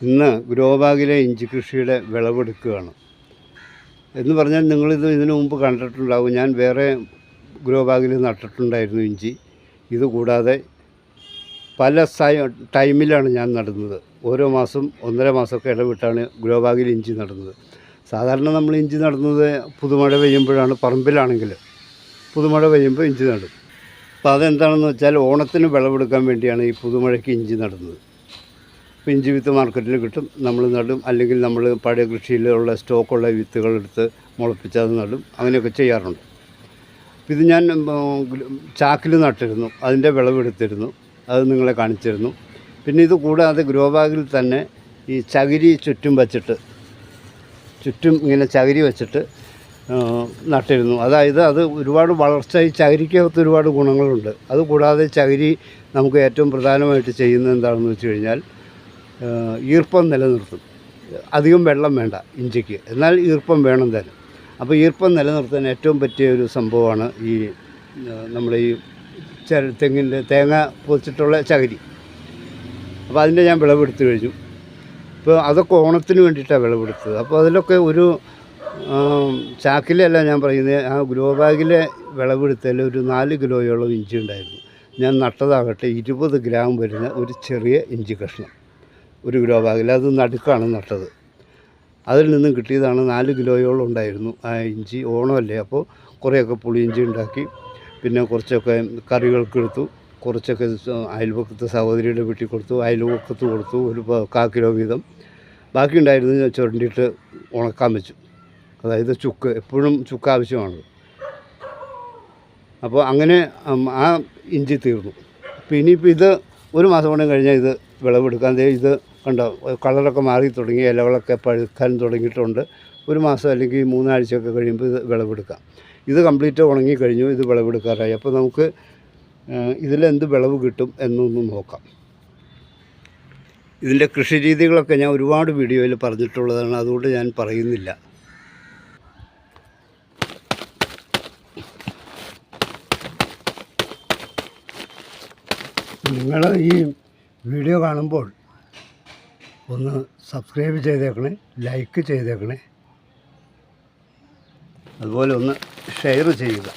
ഇന്ന് ഗ്രോബാഗിലെ ഇഞ്ചി കൃഷിയുടെ വിളവെടുക്കുകയാണ്. എന്ന് പറഞ്ഞാൽ നിങ്ങളിത് ഇതിനു മുമ്പ് കണ്ടിട്ടുണ്ടാവും. ഞാൻ വേറെ ഗ്രോബാഗിൽ നട്ടിട്ടുണ്ടായിരുന്നു ഇഞ്ചി. ഇത് കൂടാതെ പല ടൈമിലാണ് ഞാൻ നടുന്നത്. ഓരോ മാസം ഒന്നര മാസമൊക്കെ ഇടവിട്ടാണ് ഗ്രോബാഗിൽ ഇഞ്ചി നടുന്നത്. സാധാരണ നമ്മൾ ഇഞ്ചി നടുന്നത് പുതുമഴ പെയ്യുമ്പോഴാണ് പറമ്പിലാണെങ്കിൽ പുതുമഴ പെയ്യുമ്പോൾ ഇഞ്ചി നടും. അപ്പോൾ അതെന്താണെന്ന് വെച്ചാൽ ഓണത്തിന് വിളവെടുക്കാൻ വേണ്ടിയാണ് ഈ പുതുമഴയ്ക്ക് ഇഞ്ചി നടുന്നത്. ഇഞ്ചി വിത്ത് മാർക്കറ്റിൽ കിട്ടും. നമ്മൾ നടും. അല്ലെങ്കിൽ നമ്മൾ പഴയ കൃഷിയിലുള്ള സ്റ്റോക്കുള്ള വിത്തുകളെടുത്ത് എടുത്ത് മുളപ്പിച്ചത് നടും. അങ്ങനെയൊക്കെ ചെയ്യാറുണ്ട്. ഇത് ഞാൻ ചാക്കിൽ നട്ടിരുന്നു. അതിന്റെ വിളവെടുത്തിരുന്നു. അത് നിങ്ങളെ കാണിച്ചിരുന്നു. പിന്നെ ഇത് കൂടാതെ ഗ്രോ ബാഗിൽ തന്നെ ഈ ചകിരി ചുറ്റും വച്ചിട്ട് ചുറ്റും ഇങ്ങനെ ചകിരി വെച്ചിട്ട് നട്ടിരുന്നു. അതായത് അത് ഒരുപാട് വളർച്ച ഈ ചകിരിക്കകത്ത് ഒരുപാട് ഗുണങ്ങളുണ്ട്. അതുകൂടാതെ ചകിരി നമുക്ക് ഏറ്റവും പ്രധാനമായിട്ട് ചെയ്യുന്നത് എന്താണെന്ന് വെച്ച് കഴിഞ്ഞാൽ ഈർപ്പം നിലനിർത്തും. അധികം വെള്ളം വേണ്ട ഇഞ്ചിക്ക്. എന്നാൽ ഈർപ്പം വേണം തന്നെ. അപ്പോൾ ഈർപ്പം നിലനിർത്താൻ ഏറ്റവും പറ്റിയ ഒരു സംഭവമാണ് ഈ നമ്മൾ ഈ തെങ്ങിന്റെ തേങ്ങ പൊതിച്ചിട്ടുള്ള ചകിരി. അപ്പോൾ അതിന്റെ ഞാൻ വിളവെടുത്ത് കഴിഞ്ഞു. ഇപ്പോൾ അതൊക്കെ ഓണത്തിന് വേണ്ടിയിട്ടാണ് വിളവെടുത്തത്. അപ്പോൾ അതിലൊക്കെ ഒരു ചാക്കിലല്ല ഞാൻ പറയുന്നത് ആ ഗ്രോ ബാഗിലെ വിളവെടുത്തതിൽ ഒരു നാല് കിലോയോളം ഇഞ്ചി ഉണ്ടായിരുന്നു. ഞാൻ നട്ടതാകട്ടെ ഇരുപത് ഗ്രാം വരുന്ന ഒരു ചെറിയ ഇഞ്ചി കഷ്ണം. ഒരു കിലോ ബാഗിൽ അത് നടുക്കാണ് നട്ടത്. അതിൽ നിന്നും കിട്ടിയതാണ് നാല് കിലോയോളം ഉണ്ടായിരുന്നു. ആ ഇഞ്ചി ഓണമല്ലേ? അപ്പോൾ കുറേയൊക്കെ പുളിയിഞ്ചി ഉണ്ടാക്കി. പിന്നെ കുറച്ചൊക്കെ കറികൾക്ക് എടുത്തു. കുറച്ചൊക്കെ അയൽപക്കത്ത് സഹോദരിയുടെ വീട്ടിൽ കൊടുത്തു. അയൽപക്കത്ത് കൊടുത്തു. ഒരു കാ കിലോ വീതം. ബാക്കി ഉണ്ടായിരുന്നു ചുരണ്ടിയിട്ട് ഉണക്കാൻ വെച്ചു. അതായത് ചുക്ക്. എപ്പോഴും ചുക്ക് ആവശ്യമാണ്. അപ്പോൾ അങ്ങനെ ആ ഇഞ്ചി തീർന്നു. അപ്പോൾ ഇനിയിപ്പോൾ ഇത് ഒരു മാസം കൊണ്ട് കഴിഞ്ഞാൽ ഇത് വിളവെടുക്കാൻ ഇത് കണ്ടോ കളറൊക്കെ മാറി തുടങ്ങി ഇലകളൊക്കെ പഴുക്കാൻ തുടങ്ങിയിട്ടുണ്ട്. ഒരു മാസം അല്ലെങ്കിൽ മൂന്നാഴ്ചയൊക്കെ കഴിയുമ്പോൾ ഇത് വിളവെടുക്കാം. ഇത് കംപ്ലീറ്റ് ഉണങ്ങി കഴിഞ്ഞു ഇത് വിളവെടുക്കാറായി. അപ്പോൾ നമുക്ക് ഇതിലെന്ത് വിളവ് കിട്ടും എന്നൊന്ന് നോക്കാം. ഇതിന്റെ കൃഷി രീതികളൊക്കെ ഞാൻ ഒരുപാട് വീഡിയോയിൽ പറഞ്ഞിട്ടുള്ളതാണ് അതുകൊണ്ട് ഞാൻ പറയുന്നില്ല. നിങ്ങൾ ഈ വീഡിയോ കാണുമ്പോൾ ഒന്ന് സബ്സ്ക്രൈബ് ചെയ്തേക്കണേ ലൈക്ക് ചെയ്തേക്കണേ. അതുപോലെ ഒന്ന് ഷെയർ ചെയ്യുക.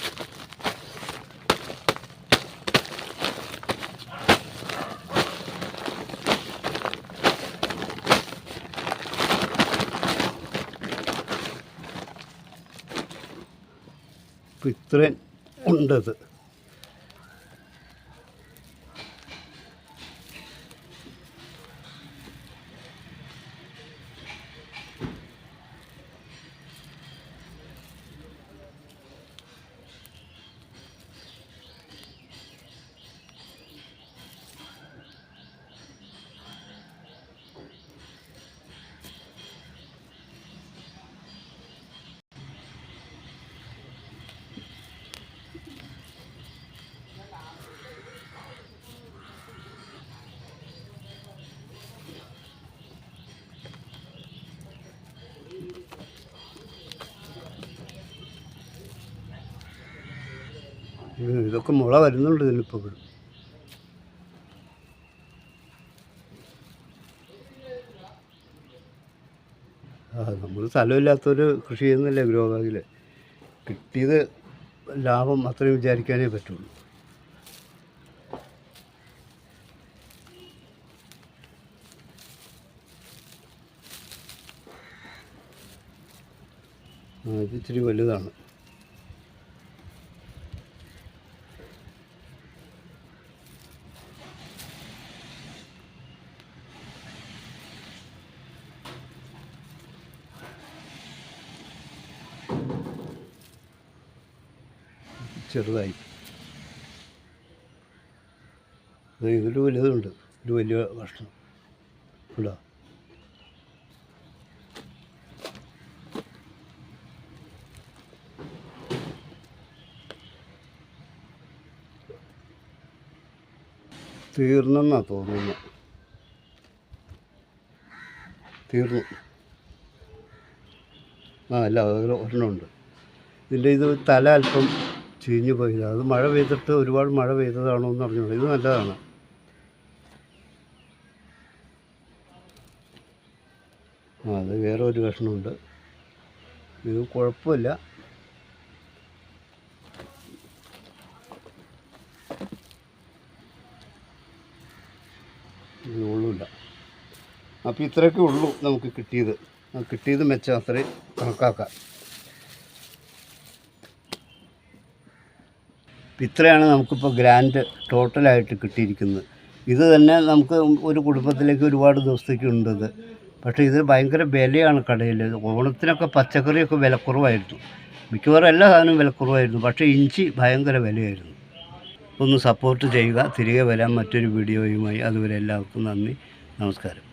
ഇപ്പം ഇത്രയും ഉണ്ടത്. ഇതൊക്കെ മുള വരുന്നുണ്ട് ഇതിനിപ്പോൾ ഇവിടെ. ആ നമ്മൾ സ്ഥലമില്ലാത്തൊരു കൃഷി ചെയ്യുന്നില്ല ഗ്രോ ബാഗിൽ കിട്ടിയത് ലാഭം അത്രയും വിചാരിക്കാനേ പറ്റുള്ളൂ. ഇത് ഇച്ചിരി വലുതാണ്. ചെറുതായി. ദേ ഇതിൽ വലുതുണ്ട്. ഒരു വലിയ കഷ്ണം. ഉണ്ടോ? തീർന്നെന്നാ തോന്നുന്നു. തീർന്നു. ആ അല്ല ഒരെണ്ണമുണ്ട് ഇതിന്റെ ഇത് തല അല്പം ചീഞ്ഞു പോയില്ല. അത് മഴ പെയ്തിട്ട് ഒരുപാട് മഴ പെയ്തതാണോ എന്ന് പറഞ്ഞു ഇത് നല്ലതാണ്. ആ അത് വേറെ ഒരു കഷ്ണമുണ്ട്. ഇത് കുഴപ്പമില്ല. ഉള്ളില്ല. അപ്പോൾ ഇത്രയൊക്കെ ഉള്ളൂ നമുക്ക് കിട്ടിയത്. കിട്ടിയത് മെച്ചം. അത്രയും കണക്കാക്കാം. ഇത്രയാണ് നമുക്കിപ്പോൾ ഗ്രാൻഡ് ടോട്ടലായിട്ട് കിട്ടിയിരിക്കുന്നത്. ഇത് തന്നെ നമുക്ക് ഒരു കുടുംബത്തിലേക്ക് ഒരുപാട് ദിവസത്തേക്ക് ഉണ്ടത്. പക്ഷേ ഇത് ഭയങ്കര വിലയാണ് കടയിൽ ഓണത്തിനൊക്കെ പച്ചക്കറിയൊക്കെ വിലക്കുറവായിരുന്നു. മിക്കവാറും എല്ലാ സാധനവും വിലക്കുറവായിരുന്നു. പക്ഷേ ഇഞ്ചി ഭയങ്കര വിലയായിരുന്നു. ഒന്ന് സപ്പോർട്ട് ചെയ്യുക. തിരികെ വരാൻ മറ്റൊരു വീഡിയോയുമായി അതുവരെ എല്ലാവർക്കും നന്ദി. നമസ്കാരം.